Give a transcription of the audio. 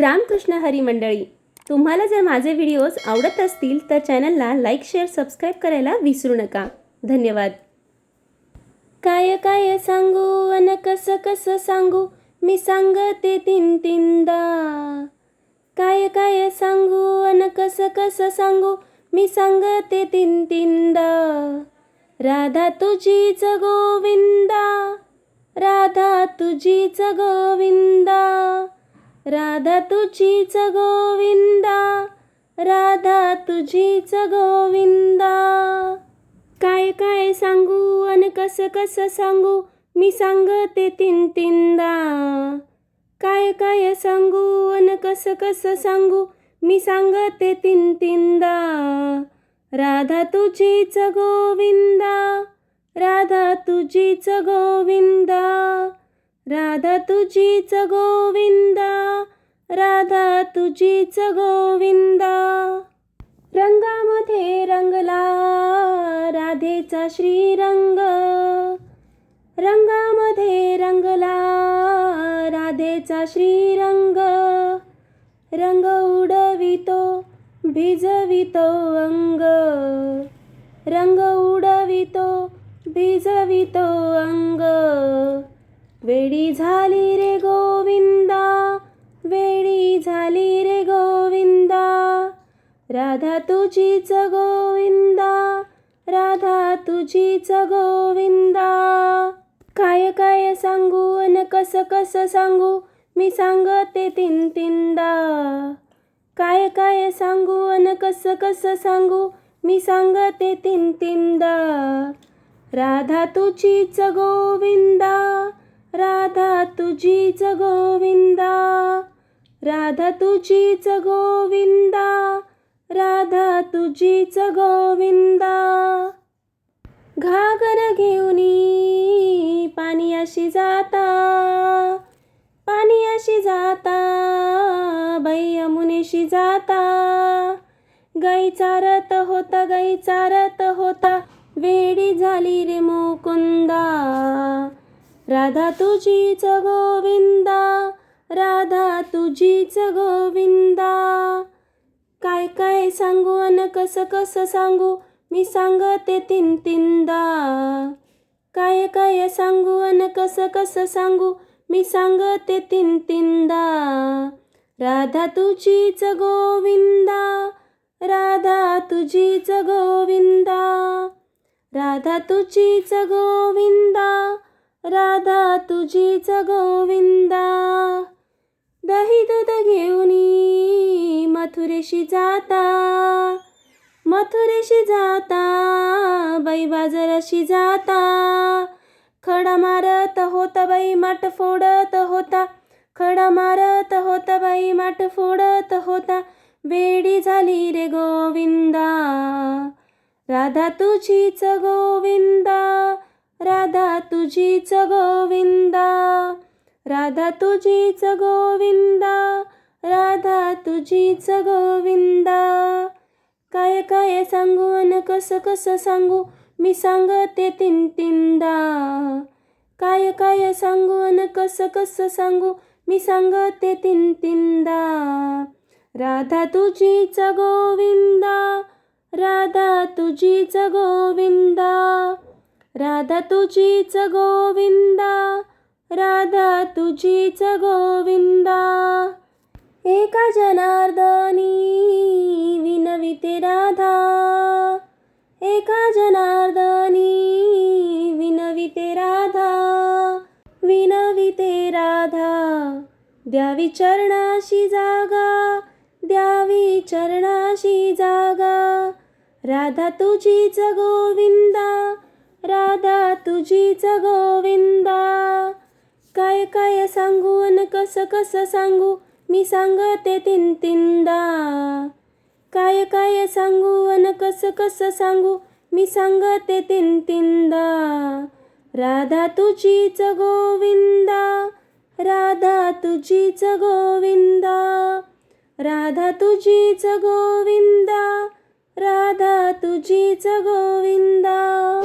रामकृष्ण हरी मंडळी. तुम्हाला जर माझे व्हिडिओज आवडत असतील तर चॅनलला लाईक शेअर सबस्क्राईब करायला विसरू नका. धन्यवाद. काय काय सांगू अन कसं कसं सांगू? मी सांगते तीन तीनदा. काय काय सांगू अन कसं कसं सांगू? मी सांगते तीन तीनदा. राधा तुझीच गोविंदा. राधा तुझीच गोविंदा. राधा तुझीच गोविंदा राधा तुझीच गोविंदा. काय काय सांगू अन कसं कसं सांगू मी सांगते तीन तीनदा. काय काय सांगू अन कसं कसं सांगू मी सांगते तीन तीनदा. राधा तुझीच गोविंदा राधा तुझीच गोविंदा. राधा तुझीच गोविंदा राधा तुझीच गोविंदा. रंगामध्ये रंगला राधेचा श्रीरंग रंगामध्ये रंगला राधेचा श्रीरंग. रंग उडवितो भिजवितो अंग रंग उडवितो भिजवितो अंग. वेडी झाली रे गोविंदा वेळी झाली रे गोविंदा. राधा तुझीच गोविंदा राधा तुझीच गोविंदा. काय काय सांगू अन कसं कसं सांगू मी सांगते तीन तीनदा. काय काय सांगू अन कसं कसं सांगू मी सांगते तीन तीनदा. राधा तुझीच गोविंदा राधा तुझीच गोविंदा. राधा तुझीच गोविंदा. राधा तुझीच गोविंदा. घागर घेऊनी पाणी अशी जाता. पाणी अशी जाता बाई यमुनेशी जाता. गाई चारत होता गाई चारत होता. वेडी झाली रे मो राधा तुझीच गोविंदा राधा तुझीच गोविंदा. काय काय सांगू अन कसं कसं सांगू मी सांगते तीन तीनदा. काय काय सांगू अन कसं कसं सांगू मी सांगते तीन तीनदा. राधा तुझीच गोविंदा राधा तुझीच गोविंदा. राधा तुझीच गोविंदा राधा तुझीच गोविंदा. दही दूध घेऊन मथुरेशी जाता. मथुरेशी जाता बाई बाजाराशी जाता. खडा मारत होता बाई माठ फोडत होता. खडा मारत होता बाई माठ फोडत होता. वेडी झाली रे गोविंदा. राधा तुझीच गोविंदा. राधा तुझीच गोविंदा राधा तुझीच गोविंदा राधा तुझीच गोविंदा. काय काय सांगू अन कसं कसं सांगू मी सांगते तीन तीनदा. काय काय सांगू अन कसं कसं सांगू मी सांगते तीन तीनदा. राधा तुझीच गोविंदा राधा तुझीच गोविंदा. राधा तुझीच गोविंदा राधा तुझीच गोविंदा. एका जनार्दनी विनविते राधा. एका जनार्दनी विनविते राधा. विनविते राधा द्यावी चरणाशी जागा द्यावी चरणाशी जागा. राधा तुझीच गोविंद राधा तुझीच गोविंदा. काय काय सांगू अन कसं कसं सांगू? मी सांगते तीन तीनदा काय काय सांगू अन कसं कसं सांगू? मी सांगते तीन तीनदा राधा तुझीच गोविंदा. राधा तुझीच गोविंदा. राधा तुझीच गोविंदा. राधा तुझीच गोविंदा.